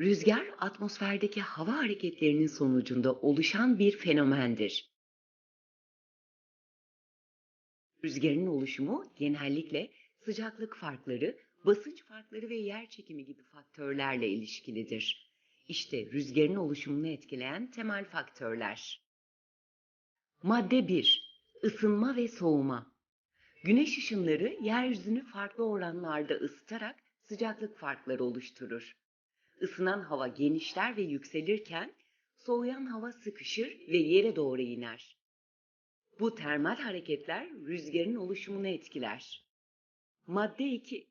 Rüzgar atmosferdeki hava hareketlerinin sonucunda oluşan bir fenomendir. Rüzgarın oluşumu genellikle sıcaklık farkları, basınç farkları ve yer çekimi gibi faktörlerle ilişkilidir. İşte rüzgarın oluşumunu etkileyen temel faktörler. Madde 1. Isınma ve soğuma. Güneş ışınları yeryüzünü farklı oranlarda ısıtarak sıcaklık farkları oluşturur. Isınan hava genişler ve yükselirken soğuyan hava sıkışır ve yere doğru iner. Bu termal hareketler rüzgarın oluşumunu etkiler. Madde 2.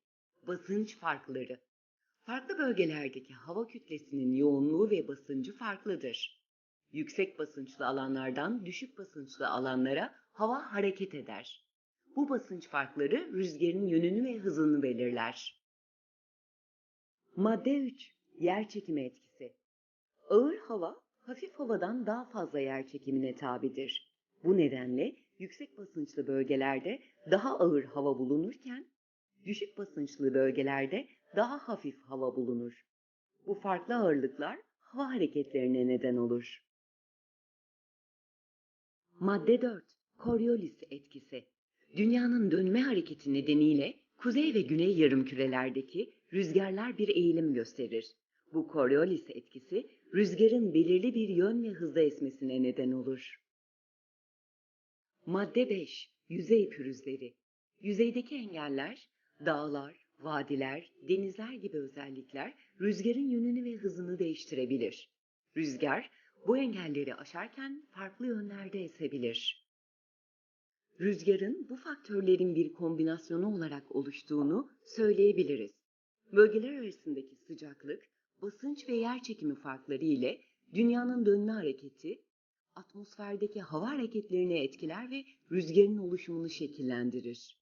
Basınç farkları. Farklı bölgelerdeki hava kütlesinin yoğunluğu ve basıncı farklıdır. Yüksek basınçlı alanlardan düşük basınçlı alanlara hava hareket eder. Bu basınç farkları rüzgarın yönünü ve hızını belirler. Madde 3. Yer çekimi etkisi. Ağır hava, hafif havadan daha fazla yer çekimine tabidir. Bu nedenle yüksek basınçlı bölgelerde daha ağır hava bulunurken, düşük basınçlı bölgelerde daha hafif hava bulunur. Bu farklı ağırlıklar hava hareketlerine neden olur. Madde 4. Coriolis etkisi. Dünyanın dönme hareketi nedeniyle kuzey ve güney yarımkürelerdeki rüzgarlar bir eğilim gösterir. Bu Coriolis etkisi rüzgarın belirli bir yön ve hızda esmesine neden olur. Madde 5. Yüzey pürüzleri. Yüzeydeki engeller, dağlar, vadiler, denizler gibi özellikler rüzgarın yönünü ve hızını değiştirebilir. Rüzgar bu engelleri aşarken farklı yönlerde esebilir. Rüzgarın bu faktörlerin bir kombinasyonu olarak oluştuğunu söyleyebiliriz. Bölgeler arasındaki sıcaklık, basınç ve yer çekimi farkları ile dünyanın dönme hareketi, atmosferdeki hava hareketlerini etkiler ve rüzgarın oluşumunu şekillendirir.